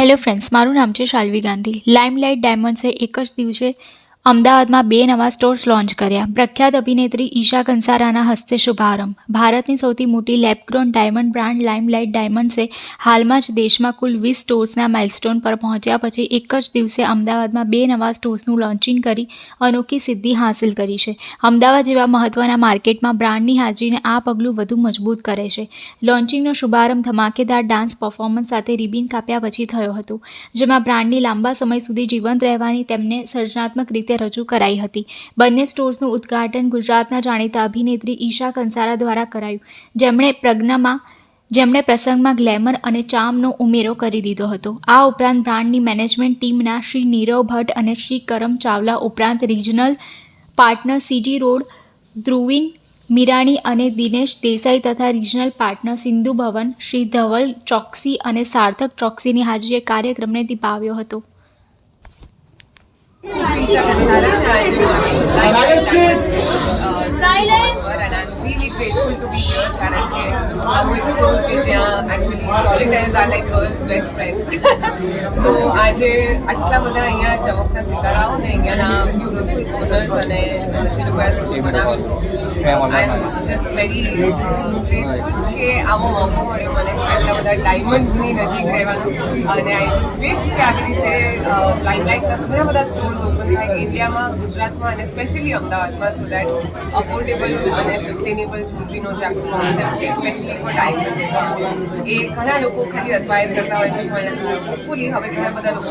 Hello friends મારું નામ છે શાલ્વી ગાંધી. લાઇમલાઇટ ડાયમંડ્સે એક જ દિવસે અમદાવાદમાં બે નવા સ્ટોર્સ લોન્ચ કર્યા. પ્રખ્યાત અભિનેત્રી ઈશા કંસારાના હસ્તે શુભારંભ. ભારતની સૌથી મોટી lab grown diamond brand Limelight ડાયમંડ્સે હાલમાં જ દેશમાં કુલ વીસ સ્ટોર્સના માઇલસ્ટોન પર પહોંચ્યા પછી એક જ દિવસે અમદાવાદમાં બે નવા સ્ટોર્સનું લોન્ચિંગ કરી અનોખી સિદ્ધિ હાંસિલ કરી છે. અમદાવાદ જેવા મહત્ત્વના માર્કેટમાં બ્રાન્ડની હાજરીને આ પગલું વધુ મજબૂત કરે છે. લોન્ચિંગનો શુભારંભ ધમાકેદાર ડાન્સ પરફોર્મન્સ સાથે રિબિન કાપ્યા પછી થયો હતો, જેમાં બ્રાન્ડની લાંબા સમય સુધી જીવંત રહેવાની તેમને સર્જનાત્મક રીતે રજૂ કરાઈ હતી. બંને સ્ટોર્સનું ઉદ્ઘાટન ગુજરાતના જાણીતા અભિનેત્રી ઈશા કંસારા દ્વારા કરાયું. જેમણે પ્રજ્ઞામાં, જેમણે પ્રસંગમાં ગ્લેમર અને ચામનો ઉમેરો કરી દીધો હતો. આ ઉપરાંત બ્રાન્ડની મેનેજમેન્ટ ટીમના શ્રી નીરવ ભટ્ટ અને શ્રી કરમ ચાવલા ઉપરાંત regional partner CG road, Dhruvin Mirani અને દિનેશ દેસાઈ તથા રિજનલ પાર્ટનર સિંધુ ભવન, શ્રી ધવલ ચોકસી અને સાર્થક ચોકસીની હાજરીએ કાર્યક્રમને દીપાવ્યો હતો Isha Kansara, and I'm Silence! And I'm really grateful to be here કારણ કે આવું એક સ્ટોર કે જ્યાં solitaires are like girls best friend તો આજે આટલા બધા અહીંયા ચમકતા સિતારાઓ ને અહીંયાના બ્યુટિફુલ ઓનર્સ અને જે લોકો આ સ્ટોર બનાવ્યો છે. જસ્ટ વેરી ગ્રેટફુલ કે આવો મોકો મળ્યો મને. આટલા બધા ડાયમંડ્સની નજીક રહેવાનું. અને આઈ જસ્ટ વિશ કે આવી રીતે લાઇમલાઇટના ઘણા બધા સ્ટોર્સ ઓપન થાય ઇન્ડિયામાં, ગુજરાતમાં અને સ્પેશિયલી અમદાવાદમાં સો દેટ અફોર્ડેબલ અને સસ્ટેનેબલ જ્વેલરીનો જે આખો કોન્સેપ્ટ છે સ્પેશિયલી ફોર ડાયમંડ્સ એ ઘણા લોકો ખાલી અસ્પાયર કરતા હોય છે પણ હોપફુલી હવે ઘણા બધા લોકો